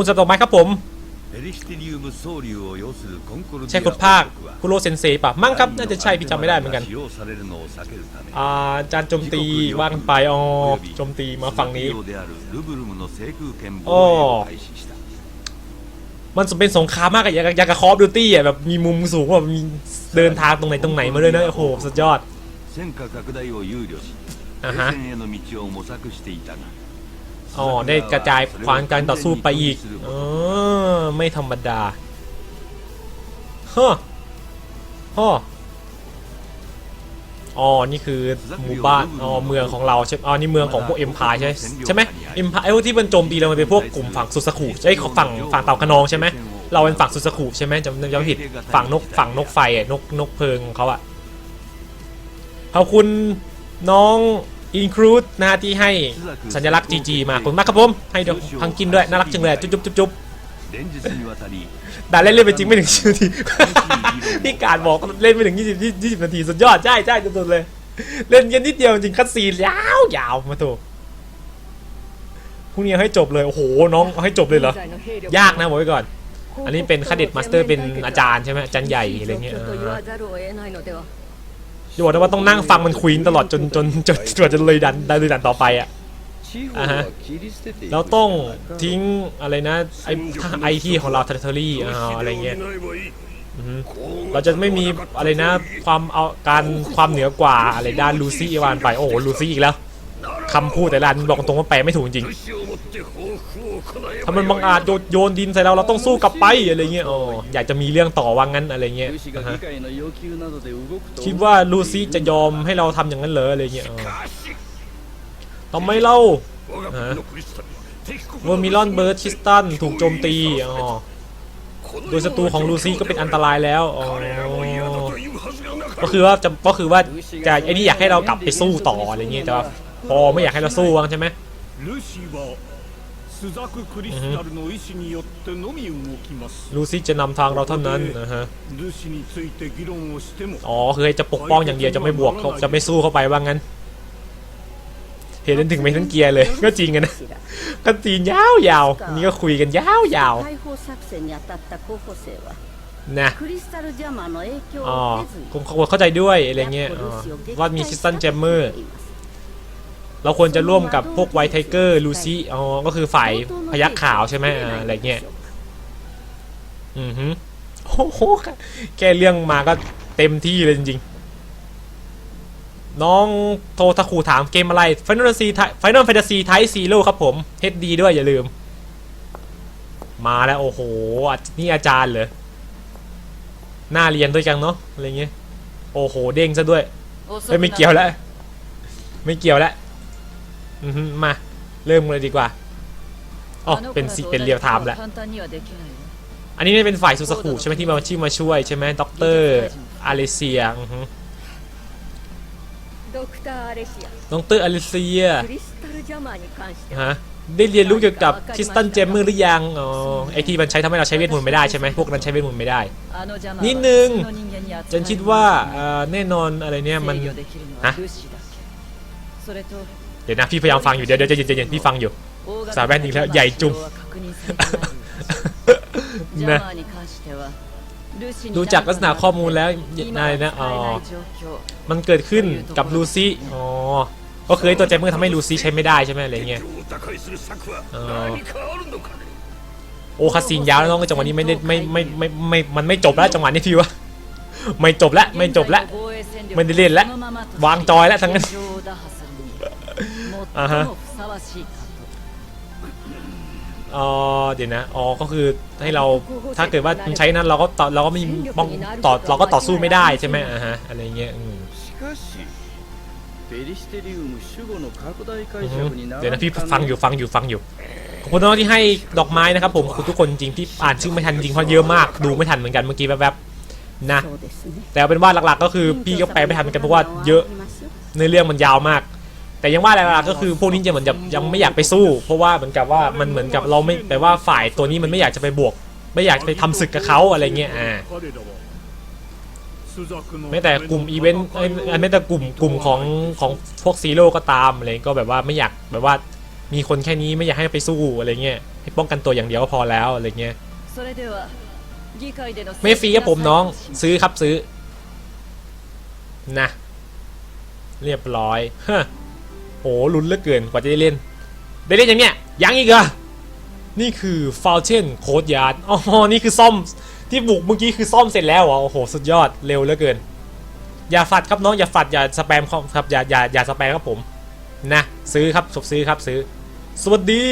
คุณสำหรับดอกไมครับผม ใช่คุณภาคคุโรเซนเซปะมั่งครับน่าจะใช่พี่จำไม่ได้เหมือนกันอาจานโจมตีว่างไปอ๋อโจมตีมาฝั่งนี้อ๋มันจะเป็นสงครามมากอะอยากกระคอฟดูตี้อะแบบมีมุมสูงแบบมีเดินทางตรงไหนตรงไหนมาเลยนะโอ้โหสุดยอดอ่าฮะ อ๋อได้กระจายความการต่อสู้ไปอีกเออไม่ธรรมดาฮะฮะอ๋อ นี่คือหมู่บ้าน อ๋อ เมืองของเราใช่อ๋อ นี่เมืองของพวกเอ็มพายใช่ใช่ไหมเอ็มพายไอ้พวกที่มันโจมตีเรามันเป็นพวกกลุ่มฝั่งสุสขุใช่ฝั่งฝั่งเต่าขนองใช่ไหมเราเป็นฝั่งสุสขุใช่ไหมจำจำไม่ผิด ฝั่งนกฝั่งนกไฟอะนกนกเพลิงของเขาอะขอบคุณน้อง อินครูดนะฮะที่ให้สัญลักษณ์ GG มาคุณมากครับผมให้ดอกพังกินด้วยน่ารักจังเลยจุ๊บจุ๊บจุ๊บจุ๊บด่าเล่นเล่นไปจริงไม่ถึง20นาทีพี่การบอกเล่นไม่ถึง20 20นาทีสุดยอดใช่ใช่สุดๆเลย เล่นกันนิดเดียวจริงคัดซีนยาวยาวมาถูกพรุ่งนี้ให้จบเลยโอ้โหน้องให้จบเลยเหรอยากนะบอกไว้ก่อน อันนี้เป็นคดิตมาสเตอร์เป็นอาจารย์ใช่ไหมอาจารย์ใหญ่อะไรเงี้ย จะบอกนะว่าต้องนั่งฟังมันคุยตลอดจนจนจนจนจะเลยดันดันเลยดันต่อไปอะอ่าฮะเราต้องทิ้งอะไรนะไอไอที่ของเราเทอร์เทอรี่อะไรเงี้ยอือฮึเราจะไม่มีอะไรนะความเอาการความเหนือกว่าอะไรด้านลูซี่อีวานไปโอ้โหลูซี่อีกแล้ว คำพูดแต่ละอันบอกตรงว่าแปลไม่ถูกจริงถ้ามันบังอาจโยนโยนดินใส่เราเราต้องสู้กลับไปอะไรเงี้ยอ๋ออยากจะมีเรื่องต่อว่างั้นอะไรเงี้ยอ่าฮะคิดว่าลูซี่จะยอมให้เราทำอย่างนั้นเหรออะไรเงี้ยอ๋อทำไมเราฮะเวอร์มิลอนเบิร์ดคิสตันถูกโจมตีอ๋อโดยศัตรูของลูซี่ก็เป็นอันตรายแล้วอ๋อก็คือว่าจะก็คือว่าจะไอ้นี่อยากให้เรากลับไปสู้ต่ออะไรเงี้ยแต่ว่า พอไม่อยากให้เราสู้วังใช่ไหมลูซี่จะนำทางเราเท่านั้นนะฮะอ๋อคือจะปกป้องอย่างเดียวจะไม่บวกเขาจะไม่สู้เข้าไปว่างั้นเห็นถึงไม่ทั้งเกียร์เลย ก็จริงกันนะก็จีนยาวยาวนี่ก็คุยกันยาวยาวนะอ๋อผมเข้าใจด้วยอะไรเงี้ยว่ามีคริสตันแจมเมอร์ เราควรจะร่วมกับพวกไวท์ไทเกอร์ลูซี่อ๋อก็คือฝ่ายพยักขาวใช่ไหมอะไรเงี้ยอือฮึโอ้โหแค่เรื่องมาก็เต็มที่เลยจริงๆ น้องโททาคูถามเกมอะไร Final Fantasy Final Fantasy Type Zero ครับผม HD ด้วยอย่าลืม มาแล้วโอ้โห นี่อาจารย์เหรอหน้าเรียนด้วยกันเนาะอะไรเงี้ย โอ้โห เด้งซะด้วย ไม่เกี่ยวแล้ว ไม่เกี่ยวแล้ว มาเริ่มเลยดีกว่าอ๋อเป็นสิเป็นเรียวไทม์แล้วอันนี้เป็นฝ่ายสุสกุใช่ไหมที่มาชี่มาช่วยใช่ไหมด็อกเตอร์อาริเซียด็อกเตอร์อาริเซียฮะได้เรียนรู้เกี่ยวกับคริสตันเจมเมอร์หรือยัง อ๋อ ไอที่มันใช้ทำให้เราใช้เวทมนต์ไม่ได้ใช่ไหมพวกนั้นใช้เวทมนต์ไม่ได้ นิดนึง ฉันคิดว่าแน่นอนอะไรเนี่ยมัน ฮะ เดี๋ยวนะพี่พยายามฟังอยู่เดี๋ยวเดี๋ยวจะเย็นๆพี่ฟังอยู่ สาแว่นอีกแล้วใหญ่จุ่มนะดูจากลักษณะข้อมูลแล้วนายนะอ๋อมันเกิดขึ้นกับลูซี่อ๋อก็คือตัวแจมเมื่อทำให้ลูซี่ใช้ไม่ได้ใช่ไหมอะไรเงี้ยโอ้คาซินยาวแล้วน้องจังหวะนี้ไม่ได้ไม่ไม่ไม่ไม่มันไม่จบแล้วจังหวะนี้พี่วะไม่จบแล้วไม่จบแล้วไม่ได้เล่นแล้ววางจอยแล้วทั้งนั้น อ่าฮะ อ๋อเดี๋ยวนะ อ๋อ ก็คือให้เรา ถ้าเกิดว่ามันใช้นั้นเราก็ต่อเราก็ไม่ป้องต่อเราก็ต่อสู้ไม่ได้ใช่ไหมอ่าฮะ อะไรเงี้ยอืม しかしペリシテリウム守護の拡大 อื 解 อฮึ 釈にな เดี๋ยว ら นะพี่ฟังอยู่ฟังอยู่ฟังอยู่ ขอบคุณน้องที่ให้ดอกไม้นะครับผมขอบคุณทุกคนจริงที่อ่านชื่อไม่ทันจริงเพราะเยอะมาก ดูไม่ทันเหมือนกันเมื่อกี้แวบๆนะ そうですね แต่เอาเป็นว่าหลักๆ ก็คือพี่ก็แปลไม่ทันเหมือนกันเพราะว่าเยอะในเรื่องมันยาวมาก แต่ยังว่าอะไรละก็คือพวกนี้จะเหมือนจะยังไม่อยากไปสู้ เพราะว่าเหมือนกับว่ามันเหมือนกับเราไม่แปลว่าฝ่ายตัวนี้มันไม่อยากจะไปบวก ไม่อยากไปทำศึกกับเขาอะไรเงี้ยอ่าไม่แต่กลุ่มอีเวนต์ไม่แต่กลุ่มกลุ่มของของพวกซีโร่ก็ตามอะไรก็แบบว่าไม่อยากแบบว่ามีคนแค่นี้ไม่อยากให้ไปสู้อะไรเงี้ยให้ป้องกันตัวอย่างเดียวก็พอแล้วอะไรเงี้ยไม่ฟรีครับผมน้องซื้อครับซื้อนะเรียบร้อยฮะ โหลุ้นเหลือเกินกว่าจะได้เล่น ได้เล่นอย่างเนี้ยยังอีกเหรอนี่คือ Fountain Code Yard อ๋อนี่คือซ่อมที่บุกเมื่อกี้คือซ่อมเสร็จแล้วเหรอโอ้โหสุดยอดเร็วเหลือเกิน อย่าฝัดครับน้องอย่าฝัดอย่าสแปมครับอย่าอย่าอย่าสแปมครับผมนะซื้อครับสบซื้อครับซื้อ สวัสดี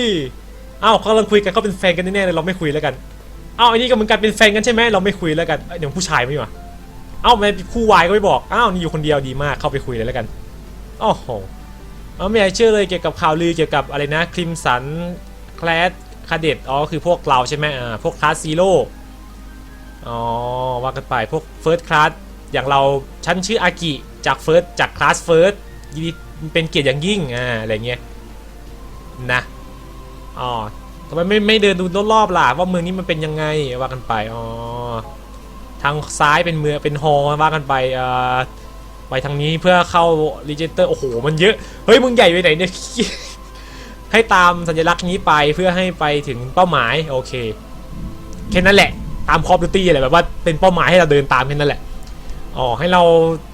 อ้าวเขากำลังคุยกันเขาเป็นแฟนกันแน่เลยเราไม่คุยแล้วกันเอ้าอันนี้ก็เหมือนกันเป็นแฟนกันใช่ไหมเราไม่คุยแล้วกันเดี๋ยวผู้ชายไม่มาเอ้าไม่คู่วายก็ไม่บอกอ้าวนี่อยู่คนเดียวดีมากเข้าไปคุยเลยแล้วกันอ้โห เอาไม่อยากเชื่อเลยเกี่ยวกับข่าวลือเกี่ยวกับอะไรนะคริมสันแคลสคาเดตอ๋อคือพวกเราใช่ไหมอ่าพวกคลาสซีโร่อ๋อว่ากันไปพวกเฟิร์สคลาสอย่างเราฉันชื่ออากิจากเฟิร์สจากคลาสเฟิร์สยินดีเป็นเกียรติอย่างยิ่งอ่าอะไรเงี้ยนะอ๋อทำไมไม่ไม่เดินดูรอบๆล่ะว่าเมืองนี้มันเป็นยังไงว่ากันไปอ๋อทางซ้ายเป็นเมืองเป็นฮอว่ากันไปอ่อ ไปทางนี้เพื่อเข้ารีเจนเตอร์โอ้โหมันเยอะ เฮ้ยมึงใหญ่ไปไหนเนี่ย ให้ตามสัญลักษณ์นี้ไปเพื่อให้ไปถึงเป้าหมายโอเคแค่นั้นแหละ ตามคอปตี้อะไรแบบว่าเป็นเป้าหมายให้เราเดินตามแค่นั้นแหละอ๋อให้เรา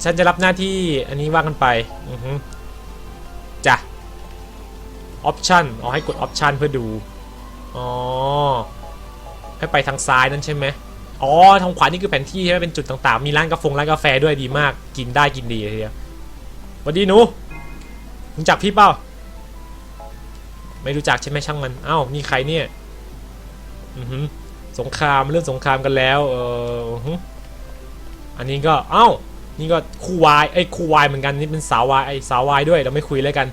ฉันจะรับหน้าที่อันนี้ว่ากันไปอือฮึจ้ะออปชันอ๋อให้กดออปชันเพื่อดูอ๋อให้ไปทางซ้ายนั่นใช่ไหม อ๋อทางขวานี่คือแผนที่ใช่ไหมเป็นจุดต่างๆ มีร้านกาแฟร้านกาแฟด้วยดีมาก กินได้กินดีทีเดียวสวัสดีหนูรู้จักพี่เปล่า ไม่รู้จักใช่ไหมช่างมัน เอ้านี่ใครเนี่ย อือหือสงครามเรื่องสงครามกันแล้ว เอออันนี้ก็ เอ้า นี่ก็คู่วายเอ้คู่วายเหมือนกันนี่เป็นสาววายไอ้สาววายด้วยเราไม่คุยแล้วกัน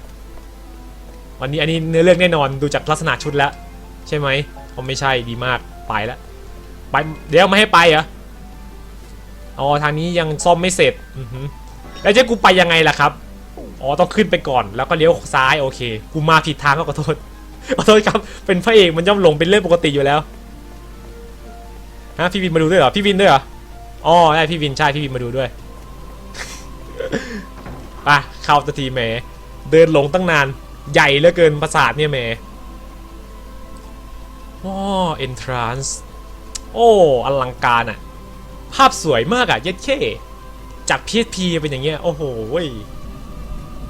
วันนี้อันนี้เนื้อเรื่องแน่นอนดูจากลักษณะชุดแล้ว ใช่ไหมเขาไม่ใช่ดีมากไปแล้ว ไปเดี๋ยวไม่ให้ไปเหรออ๋อทางนี้ยังซ่อมไม่เสร็จออืแล้วจะกูไปยังไงล่ะครับอ๋อต้องขึ้นไปก่อนแล้วก็เลี้ยวซ้ายโอเค กูมาผิดทางก็ขอโทษขอโทษครับเป็นพระเอกมันย่อมหลงเป็นเรื่องปกติอยู่แล้วฮะพี่วินมาดูด้วยเหรอพี่วินด้วยเหรออ๋อได้พี่วินใช่พี่วินมาดูด้วยไปเข้าสักทีแหมเดินหลงตั้งนานใหญ่เหลือเกินประสาทเนี่ยแหมว้า entrance โอ้อลังการอะภาพสวยมากอะเย็ดเข้จาก PSP เป็นอย่างเงี้ยโอ้โห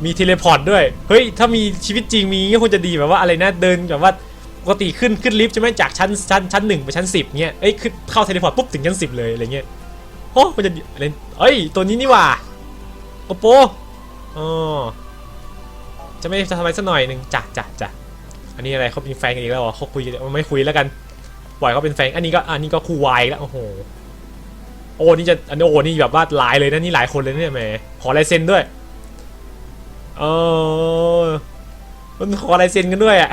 มีเทเลพอร์ตด้วย เฮ้ย ถ้ามีชีวิตจริงมีก็ควรจะดีแบบว่าอะไรนะ เดินแบบว่าปกติขึ้นขึ้นลิฟต์ใช่ไหมจากชั้นชั้นชั้นหนึ่งไปชั้นสิบเงี้ย เอ้ยขึ้นเข้าเทเลพอร์ตปุ๊บถึงชั้นสิบเลยอะไรเงี้ย โอ้มันจะอะไรเอ้ย ตัวนี้นี่ว่าโอโปอ๋อจะไม่จะทำอะไรสักหน่อยหนึ่งจ้ะจ้ะจ้ะอันนี้อะไรเขาเป็นแฟนกันอีกแล้วเหรอเขาคุยกันไม่คุยแล้วกัน ปล่อยเขาเป็นแฟนอันนี้ก็อันนี้ก็คู่วายแล้วโอ้โหโอ้นี่จะอันนี้โอ้นี่แบบว่าหลายเลยนะนี่หลายคนเลยเนี่ยแหมขอลายเซ็นด้วยเออมันขอลายเซ็นกันด้วยอะ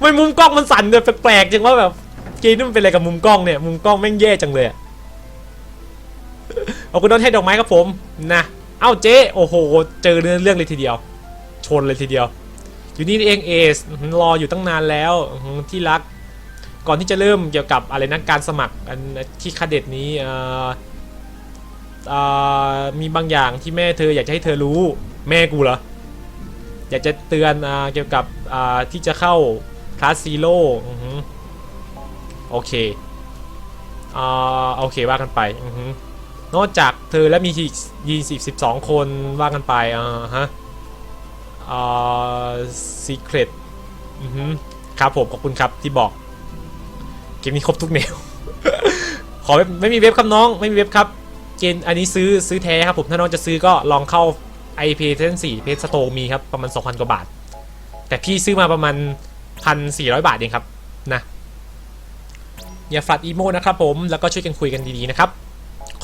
ไม่มุมกล้องมันสั่นเลยแปลกๆจังว่าแบบเกมนี่มันเป็นอะไรกับมุมกล้องเนี่ยมุมกล้องแม่งแย่จังเลยเอาคุณโดนให้ดอกไม้ครับผมนะเอ้าเจ๊โอ้โห เจอเรื่องเรื่องเลยทีเดียว ชนเลยทีเดียว อยู่นี่เองเอสรออยู่ตั้งนานแล้วที่รัก ก่อนที่จะเริ่มเกี่ยวกับอะไรนะการสมัครอันที่คาเด็ดนี้มีบางอย่างที่แม่เธออยากจะให้เธอรู้แม่กูเหรออยากจะเตือนอ่าเกี่ยวกับที่จะเข้าคลาสซีโร่โอเคอ่าโอเคว่ากันไปอนอกจากเธอและมีอีกยี่สิบสิบสองคนว่ากันไปอ่าฮะอ่า secret อือฮึครับผมขอบคุณครับที่บอก กมนี้ครบทุกแนว ขอไม่ไม่มีเว็บครับน้อง ไม่มีเว็บครับ เกมอันนี้ซื้อซื้อแท้ครับผมถ้าน้องจะซื้อก็ลองเข้า IP เซนสี่เพจสโตร์มีครับ ประมาณ 2,000 กว่าบาท แต่พี่ซื้อมาประมาณ 1,400 บาทเองครับนะอย่าฝัดอีโมนะครับผมแล้วก็ช่วยกันคุยกันดีๆนะครับ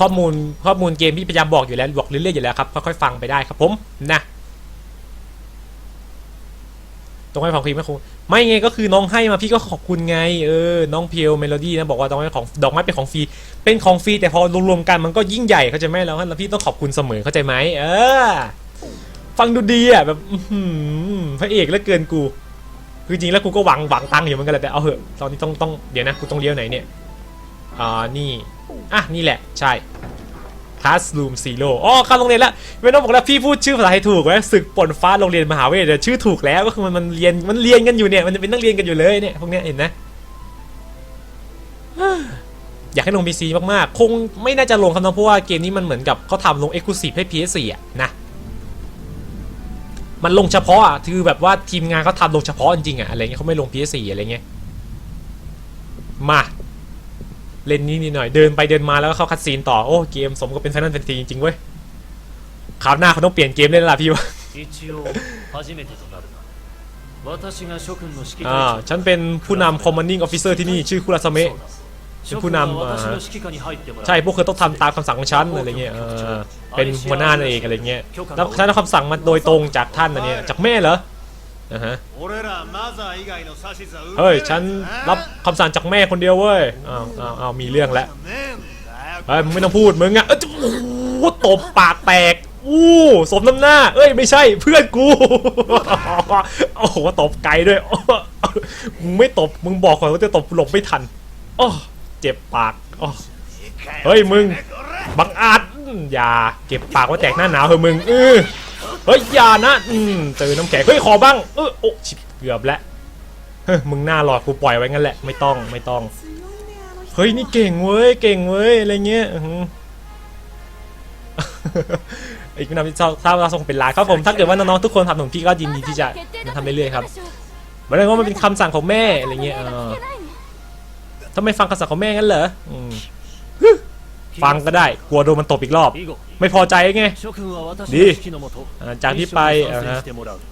ข้อมูลข้อมูลเกมพี่พยายามบอกอยู่แล้วบอกเรื่อยๆอยู่แล้วครับค่อยๆฟังไปได้ครับผมนะ ต้องให้ของฟรีไหมครูไม่ไงก็คือน้องให้มาพี่ก็ขอบคุณไงเออน้องเพียวเมโลดี้นะบอกว่าต้องให้ของดอกไม้เป็นของฟรีเป็นของฟรีแต่พอรวมๆกันมันก็ยิ่งใหญ่เข้าใจไหมแล้วแล้วพี่ต้องขอบคุณเสมอเข้าใจไหมเออ ฟังดูดีอะแบบพระเอกแล้วเกินกู คือจริงแล้วกูก็หวังหวังตังค์อยู่เหมือนกันแหละแต่เอาเหอะตอนนี้ต้องต้องเดี๋ยวนะกูต้องเลี้ยวไหนเนี่ยอ่านี่อะนี่แหละใช่ Classroom Zero อ๋อเข้าโรงเรียนแล้วไม่ต้องบอกแล้วพี่พูดชื่อภาษาไทยถูกไหมศึกปนฟ้าโรงเรียนมหาวิทยาลัยชื่อถูกแล้วก็คือมันมันเรียนมันเรียนกันอยู่เนี่ยมันจะเป็นนักเรียนกันอยู่เลยเนี่ยพวกเนี้ยเห็นนะอยากให้ลง PC มากๆ คงไม่น่าจะลงครับน้องเพราะว่าเกมนี้มันเหมือนกับเขาทำลง Exclusive ให้ PS4 อะนะ มันลงเฉพาะอะคือแบบว่าทีมงานเขาทำลงเฉพาะจริงๆอะอะไรเงี้ยเขาไม่ลง PS4 อะไรเงี้ยมา เล่นนี้นิดหน่อยเดินไปเดินมาแล้วก็เข้าคัดซีนต่อโอ้เกมสมกับเป็นไฟนอลแฟนซีจริงๆเว้ยคราวหน้าเขาต้องเปลี่ยนเกมเล่นละพี่วะอ่าฉันเป็นผู้นำคอมมานดิ้งออฟฟิเซอร์ที่นี่ชื่อคุราซาเมะเป็นผู้นำใช่พวกเธอต้องทำตามคำสั่งของฉันอะไรเงี้ยเป็นหัวหน้านั่นเองอะไรเงี้ยแล้วฉันได้คำสั่งมาโดยตรงจากท่านอะไรเนี่ยจากแม่เหรอ ฮะเฮ้ยฉันรับคำสั่งจากแม่คนเดียวเว้ยอ้าวอ้าวอ้าวมีเรื่องแล้วเฮ้ยมึงไม่ต้องพูดมึงอะเอ้โอ้ตบปากแตกอู้สมน้ำหน้า เอ้ยไม่ใช่เพื่อนกูโอ้โหตบไกลด้วยมึงไม่ตบมึงบอกก่อนว่าจะตบหลบไม่ทันอ้อเจ็บปากอ้อเฮ้ยมึงบังอาจอย่าเก็บปากว่าแตกหน้าหนาวเฮ้ยมึงเออ ฮ้ยอย่านะอืมเจอน้ำแข็งเฮ้ยขอบ้างเออโอ้ชิบเกือบแล้วเฮ้ยมึงหน้าหลอดกูปล่อยไว้งั้นแหละไม่ต้องไม่ต้องเฮ้ยนี่เก่งเว้ยเก่งเว้ยอะไรเงี้ยอื้อหือ อีกไม่นานที่ทราบว่าส่งเป็นลน์ครับผมถ้าเกิดว่าน้องๆทุกคนทำหนุนพี่ก็ยินดีที่จะทำเรื่อยๆครับเหมือนว่ามันเป็นคำสั่งของแม่อะไรเงี้ยเออทำไมฟังคำสั่งของแม่งั้นเหรออืม ฟังก็ได้ กลัวโดนมันตบอีกรอบ ไม่พอใจไง ดีจากที่ไปนะ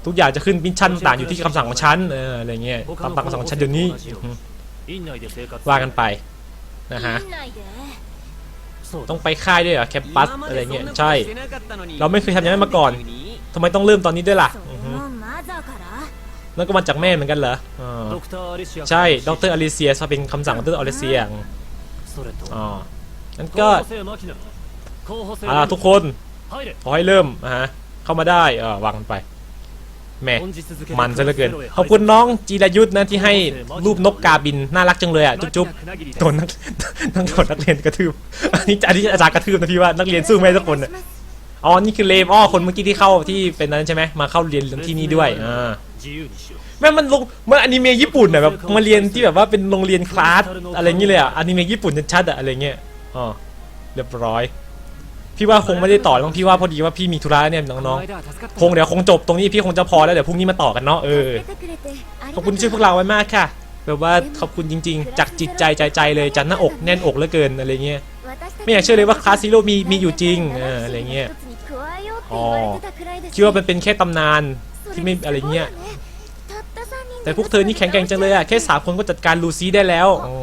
ทุกอย่างจะขึ้นมิชชั่นต่างอยู่ที่คำสั่งของฉันอะไรเงี้ยคำสั่งของฉันเดี๋ยวนี้ว่ากันไปนะฮะต้องไปค่ายด้วยเหรอแคปปัสอะไรเงี้ยใช่ เราไม่เคยทำอย่างนั้นมาก่อนทำไมต้องเริ่มตอนนี้ด้วยล่ะแล้วก็มาจากแม่เหมือนกันเหรอใช่ดรอลิเซียเป็นคำสั่งของดรอลิเซียอ๋อ งั้นก็อ่าทุกคนขอให้เริ่มนะฮะเข้ามาได้เออวางมันไปแม่มันซะเหลือเกินขอบคุณน้องจีรยุทธ์นะที่ให้รูปนกกาบินน่ารักจังเลยอะจุ๊บๆโดนนักนักโดนนักเรียนกระทืบอันนี้อันนี้อาจารย์กระทืบนะพี่ว่านักเรียนสู้ไม่ทุกคนอ๋อนี่คือเลมอ้อคนเมื่อกี้ที่เข้าที่เป็นนั้นใช่ไหมมาเข้าเรียนที่นี่ด้วยอ่าแม่มันลงมันอนิเมะญี่ปุ่นอะแบบมาเรียนที่แบบว่าเป็นโรงเรียนคลาสอะไรเงี้เลยอะอนิเมะญี่ปุ่นชัดๆอะอะไรเงี้ย อ๋อเรียบร้อย พี่ว่าคงไม่ได้ต่อแล้วพี่ว่าพอดีว่าพี่มีธุระเนี่ยน้องๆคงเดี๋ยวคงจบตรงนี้พี่คงจะพอแล้วเดี๋ยวพรุ่งนี้มาต่อกันเนาะเออขอบคุณที่ช่วยพวกเราไว้มากค่ะแบบว่าขอบคุณจริง ๆ จากจิตใจใจใจเลยจันหน้าอกแน่นอกเหลือเกินอะไรเงี้ยไม่อยากเชื่อเลยว่าคลาสซีโร่มีมีอยู่จริงอออะไรเงี้ยอ๋อคิดว่ามันเป็นแค่ตำนานที่ไม่อะไรเงี้ยแต่พวกเธอนี่แข็งแกร่งจังเลยอะแค่สามคนก็จัดการลูซี่ได้แล้วอ๋อ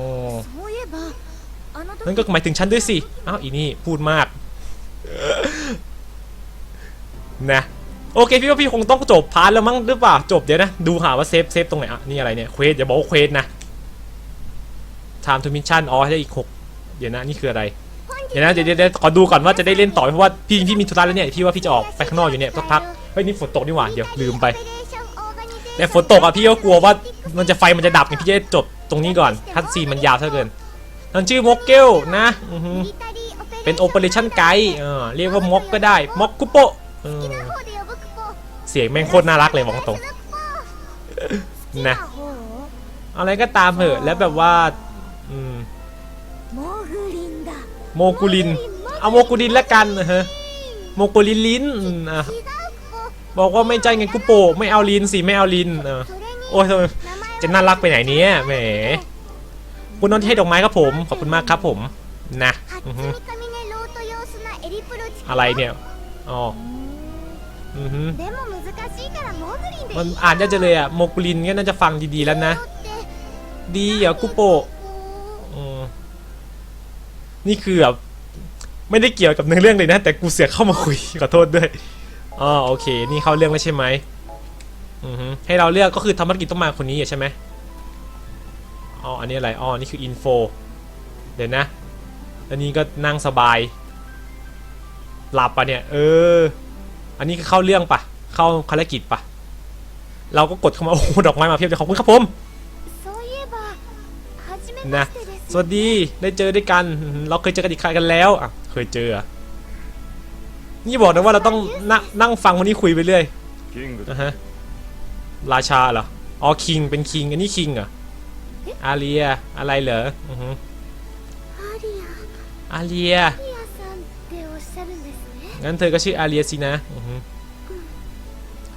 นั่นก็หมายถึงฉันด้วยสิอ้าวอีนี่พูดมากนะโอเคพี่ว่าพี่คงต้องจบพาร์ทแล้วมั้งหรือเปล่าจบเดี๋ยวนะ ดูหาว่าเซฟเซฟตรงไหนอะนี่อะไรเนี่ยเควสอย่าบอกว่าเควสนะ time to mission อ๋อได้อีกหกเดี๋ยวนะนี่คืออะไร เดี๋ยวนะเดี๋ยวเดี๋ยวขอดูก่อนว่าจะได้เล่นต่อเพราะว่าพี่พี่มีธุระแล้วเนี่ยพี่ว่าพี่จะออกไปข้างนอกอยู่เนี่ยสักพักเฮ้ยนี่ฝนตกนี่หว่าเดี๋ยวลืมไปแต่ฝนตกอะพี่ก็กลัวว่ามันจะไฟมันจะดับไงพี่จะจบตรงนี้ก่อนคัดซีนมันยาวซะเกิน นั่นชื่อมอกเกลนะอือหือเป็นโอเปอเรชั่นไกด์เออเรียกว่ามอกก็ได้มอกกุโปะเออเสียงแม่งโคตรน่ารักเลยบอกตรงนะอะไรก็ตามเถอะแล้วแบบว่าอืมโมกุลิน เอาโมกุลินละกันนะฮะโมกุลินลิ้นอืมอะบอกว่าไม่ใจไงกุโปะไม่เอาลิ้นสิไม่เอาลิ้นเออโอ้ยทำไมจะน่ารักไปไหนเนี่ยแหม คุณน้องที่ให้ดอกไม้ครับผม ขอบคุณมากครับผมนะอือฮึอะไรเนี่ยอ๋ออือฮึมันอ่านยากจังเลยอะโมกุลินก็น่าจะฟังดีๆแล้วนะ ดีเหรอกุโปะนี่คือแบบไม่ได้เกี่ยวกับเนื้อเรื่องเลยนะ แต่กูเสือกเข้ามาคุยขอโทษด้วยอ๋อโอเค นี่เข้าเรื่องแล้วใช่ไหมให้เราเลือกก็คือทำภารกิจต้องมาคนนี้อะใช่ไหม อ๋ออันนี้อะไรอ๋อนี่คืออินโฟเดี๋ยวนะ อันนี้ก็นั่งสบาย หลับปะเนี่ย เออ อันนี้เข้าเรื่องปะเข้าภารกิจปะเราก็กดเข้ามา โอ้ดอกไม้มาเพียบเลยขอบคุณครับผมนะสวัสดีได้เจอด้วยกัน เราเคยเจอกันอีกครั้งกันแล้วอะเคยเจอ นี่บอกนะว่าเราต้องนนั่งฟังคนนี้คุยไปเรื่อยนะฮะราชาเหรออ๋อคิงเป็นคิงอันนี้คิงอะ อาเรีย อะไรเหรออือฮึอาเรีย งั้นเธอก็ชื่ออาเรียสินะอือฮึ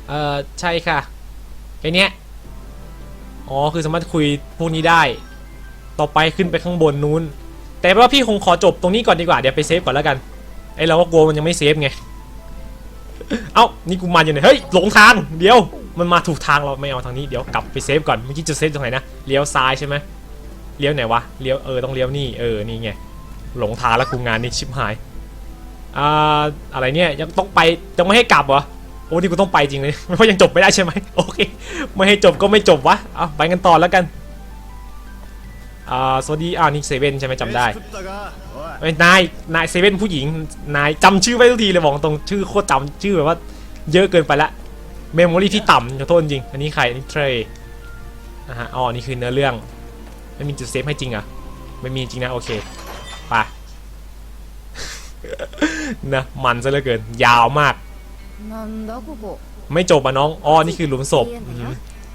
เออใช่ค่ะแค่นี้อ๋อ คือสามารถคุยพวกนี้ได้ ต่อไปขึ้นไปข้างบนนู้น แต่ว่าพี่คงขอจบตรงนี้ก่อนดีกว่า เดี๋ยวไปเซฟก่อนแล้วกัน ไอเราก็กลัวมันยังไม่เซฟไง เอ้า นี่กูมาอยู่ไหน เฮ้ย หลงทาง เดี๋ยว มันมาถูกทางเราไม่เอาทางนี้เดี๋ยวกลับไปเซฟก่อนเมื่อกี้จะเซฟตรงไหนนะเลี้ยวซ้ายใช่ไหมเลี้ยวไหนวะเลี้ยวเออต้องเลี้ยวนี่เออนี่ไงหลงทางแล้วกูงานนี้ชิบหายอ่าอะไรเนี่ยยังต้องไปยังไม่ให้กลับเหรอโอ้ที่กูต้องไปจริงเลยเพราะยังจบไม่ได้ใช่ไหมโอเคไม่ให้จบก็ไม่จบวะเอาไปกันต่อแล้วกันอ่าสวัสดีอ่านี่เซเว่นใช่ไหมจำได้นายนายเซเว่นผู้หญิงนายจำชื่อไว้ทุกทีเลยบอกตรงชื่อโคตรจำชื่อแบบว่าเยอะเกินไปละ เมมโมรีที่ต่ำขอโทษจริง อันนี้ใครอันนี้เทรย์นะฮะอ๋อนี่คือเนื้อเรื่อง ไม่มีจุดเซฟให้จริงอะไม่มีจริงนะ โอเคไปนะมันซะเหลือเกิน ยาวมาก ไม่จบอะน้องอ๋อนี่คือหลุมศพ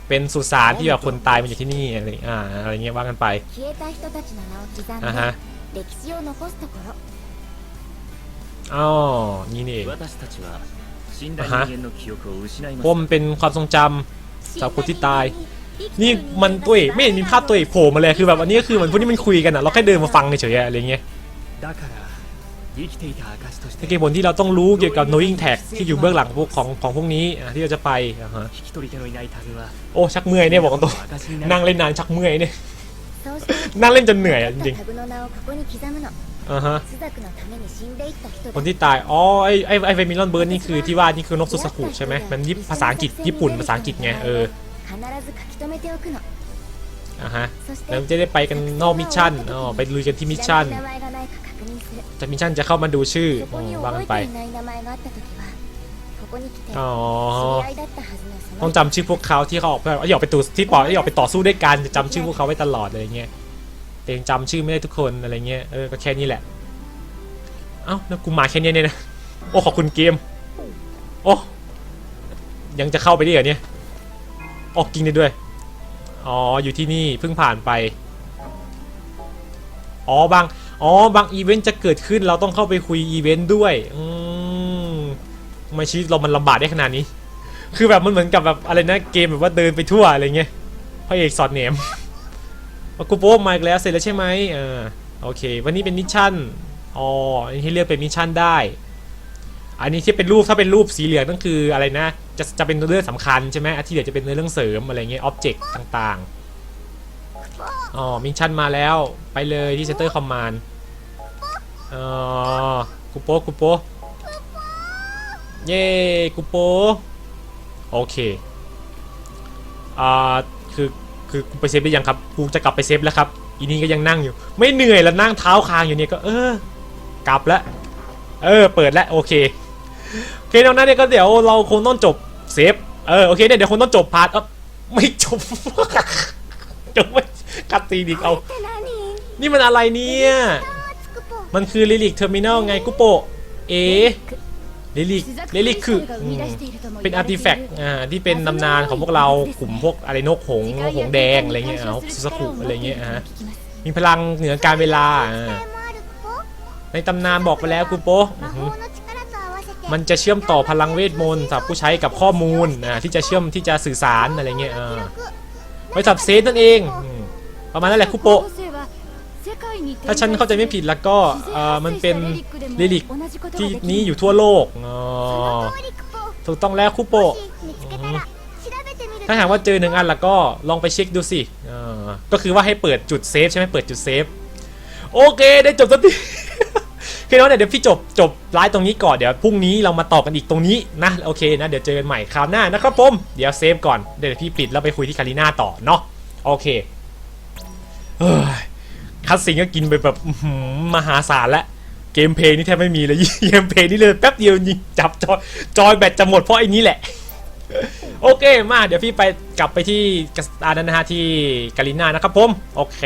เป็นสุสานที่แบบคนตายมาอยู่ที่นี่อะไรอ่าอะไรเงี้ยว่ากันไปอะฮะอ๋อนี่นี่เอง อ่ฮะผมเป็นความทรงจำ สาวคนที่ตาย นี่มันตุ้ยไม่เห็นมีภาพตุ้ยโผล่มาเลยคือแบบอันนี้ก็คือเหมือนพวกนี้มันคุยกันอะเราแค่เดินมาฟังเฉยๆอะไรเงี้ยในเกมผนที่เราต้องรู้เกี่ยวกับ knowing tag ที่อยู่เบื้องหลังพวกของของพวกนี้ที่เราจะไปอ่ฮะโอ้ชักเมื่อยเนี่ยบอกตรงนั่งเล่นนานชักเมื่อยเนี่ยนั่งเล่นจนเหนื่อยอะจริง อ่าฮะคนที่ตาย อ๋อ ไอไอไอเฟมิลอนเบิร์นนี่คือที่ว่านี่คือนกสุสกุใช่ไหมมันยิปภาษาอังกฤษญี่ปุ่นภาษาอังกฤษไง เอออ่าฮะแล้วจะได้ไปกันนอกมิชชั่นอ๋อไปลุยกันที่มิชชั่นจะมิชชั่นจะเข้ามาดูชื่อว่ากันไปอ๋อต้องจำชื่อพวกเขาที่เขาออกไปอย่กไปตูที่ปอดอย่กไปต่อสู้ด้วยกันจะจำชื่อพวกเขาไว้ตลอดอะไรเงี้ย แต่ยังจำชื่อไม่ได้ทุกคนอะไรเงี้ยเออก็แค่นี้แหละ เอ้าแล้วกูมาแค่เนี้ยเนี่ยนะโอ้ขอบคุณเกม โอ้ยังจะเข้าไปได้เหรอเนี่ยออกจริงได้ด้วย อ๋ออยู่ที่นี่เพิ่งผ่านไป อ๋อบางอ๋อบางอีเวนต์จะเกิดขึ้นเราต้องเข้าไปคุยอีเวนต์ด้วย อืมทำไมชีวิตเรามันลำบากได้ขนาดนี้ คือแบบมันเหมือนกับแบบอะไรนะเกมแบบว่าเดินไปทั่วอะไรเงี้ยพระเอกสอดแหนม กูโป๊มาอีกแล้วเสร็จแล้วใช่ไหมอ่าโอเค วันนี้เป็นมิชชั่นอ๋ออันนี้ให้เลือกเป็นมิชชั่นได้ อันนี้ที่เป็นรูปถ้าเป็นรูปสีเหลืองนั่นคืออะไรนะ จะจะเป็นเรื่องสำคัญใช่ไหมอันที่เหลือจะเป็นเรื่องเสริมอะไรเงี้ยอ็อบเจกต์ต่างๆอ๋อมิชชั่นมาแล้วไปเลยที่เซนเตอร์คอมมานด์อ๋อกูโป๊กูโป๊เย้กูโป๊โอเคอ่าคือ คือกูไปเซฟได้ยังครับ กูจะกลับไปเซฟแล้วครับ อีนี่ก็ยังนั่งอยู่ ไม่เหนื่อยแล้วนั่งเท้าคางอยู่เนี่ยก็เออ กลับแล้ว เออ เปิดแล้วโอเค โอเคตอนนั้นเนี่ยก็เดี๋ยวเราคงต้องจบเซฟ เออ โอเคเนี่ยเดี๋ยวคงต้องจบพาร์ทเออไม่จบจบไม่กัดตีดิเอา นี่มันอะไรเนี่ย มันคือลิลิกเทอร์มินอลไงกุโป เอ ลิลิลิลิคือเป็นอาร์ติแฟกต์อ่าที่เป็นตำนานของพวกเรากลุ่มพวกอะไรนกหงหงแดงอะไรเงี้ยฮกสกุอะไรเงี้ยฮะมีพลังเหนือการเวลาในตำนานบอกไปแล้วคุณโปมันจะเชื่อมต่อพลังเวทมนต์สำหรับผู้ใช้กับข้อมูลนะที่จะเชื่อมที่จะสื่อสารอะไรเงี้ยอ่าไว้สับเซฟนั่นเอง ประมาณนั้นแหละคุโปะ ถ้าฉันเข้าใจไม่ผิดแล้วก็มันเป็นลิลิกที่นี้อยู่ทั่วโลกถูกต้องแล้วคุโปะถ้าหากว่าเจอหนึ่งอันแล้วก็ลองไปเช็คดูสิก็คือว่าให้เปิดจุดเซฟใช่ไหมเปิดจุดเซฟโอเคได้จบสักทีคือเนาะเดี๋ยวพี่จบจบไลฟ์ตรงนี้ก่อนเดี๋ยวพรุ่งนี้เรามาต่อกันอีกตรงนี้นะโอเคนะเดี๋ยวเจอกันใหม่คราวหน้านะครับผมเดี๋ยวเซฟก่อนเดี๋ยวพี่ปิดแล้วไปคุยที่คาริน่าต่อเนาะโอเคเฮ้ย คัสซิงก็กินไปแบบหือมหาศาลและเกมเพลย์นี่แทบไม่มีเลยเกมเพลย์นี่เลยแป๊บเดียวยิงจับจอยจอยแบตจะหมดเพราะไอ้นี้แหละ โอเคมาเดี๋ยวพี่ไปกลับไปที่กสตาร์นั้นนะฮะที่กาลิน่านะครับผม โอเค